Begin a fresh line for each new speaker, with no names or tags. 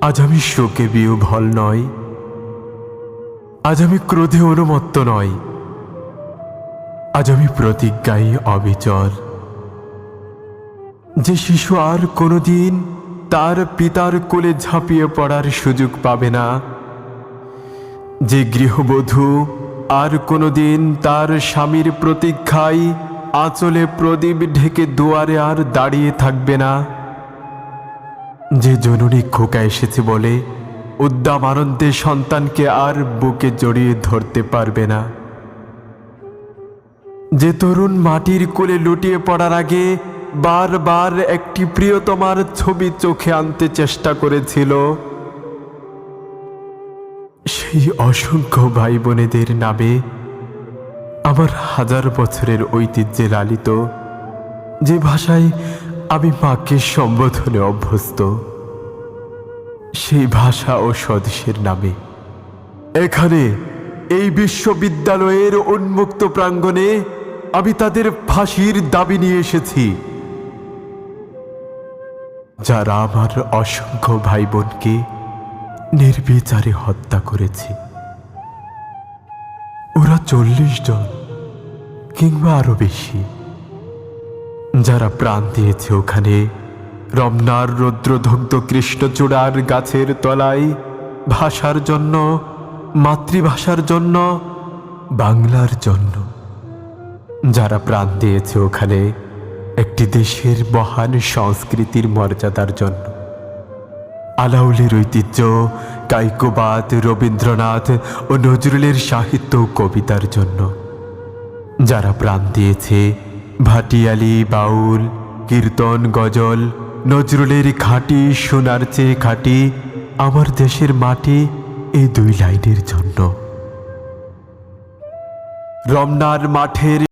আজ আমি শোকে বিহ্বল নয়। আজ আমি ক্রোধে অনুমত্ত নয়। আজ আমি প্রতিজ্ঞায় অবিচল। যে শিশু আর কোনোদিন তার পিতার কোলে ঝাঁপিয়ে পড়ার সুযোগ পাবে না, যে গৃহবধূ আর কোনোদিন তার স্বামীর প্রতীক্ষায় আঁচলে প্রদীপ ঢেকে দুয়ারে আর দাঁড়িয়ে থাকবে না যে জননী খোকা এসেছে বলে উদ্দাম আনন্দে সন্তানকে আর বুকে জড়িয়ে ধরতে পারবে না। যে তরুণ মাটির কোলে লুটিয়ে পড়ার আগে বারবার একটি প্রিয়তমার ছবি চোখে আনতে চেষ্টা করেছিল, সেই অসংখ্য ভাই বোনেদের নামে আমার হাজার বছরের ঐতিহ্যে লালিত যে ভাষায় মাকে সম্বোধনে অভ্যস্ত। সেই ভাষা ও স্বদেশের নামে। এখানে এই বিশ্ববিদ্যালয়ের উন্মুক্ত প্রাঙ্গণে আমি তাদের ফাঁসির দাবি নিয়ে এসেছি। যারা আমার অসংখ্য ভাই বোনকে নির্বিচারে হত্যা করেছে। ওরা চল্লিশ জন কিংবা আরও বেশি। যারা প্রাণ দিয়েছে ওখানে, রমনার রৌদ্রদগ্ধ কৃষ্ণচূড়ার গাছের তলায় ভাষার জন্য, মাতৃভাষার জন্য, বাংলার জন্য। যারা প্রাণ দিয়েছে ওখানে, একটি দেশের মহান সংস্কৃতির মর্যাদার জন্য। আলাউলের ঐতিহ্য, কাইকোবাদ, রবীন্দ্রনাথ ও নজরুলের সাহিত্য কবিতার জন্য। যারা প্রাণ দিয়েছে ভাটিয়ালি, বাউল, কীর্তন, গজল, নজরুলের খাঁটি, সোনার চেয়ে খাঁটি, আমার দেশের মাটি এই দুই লাইনের জন্য। রমনার মাঠের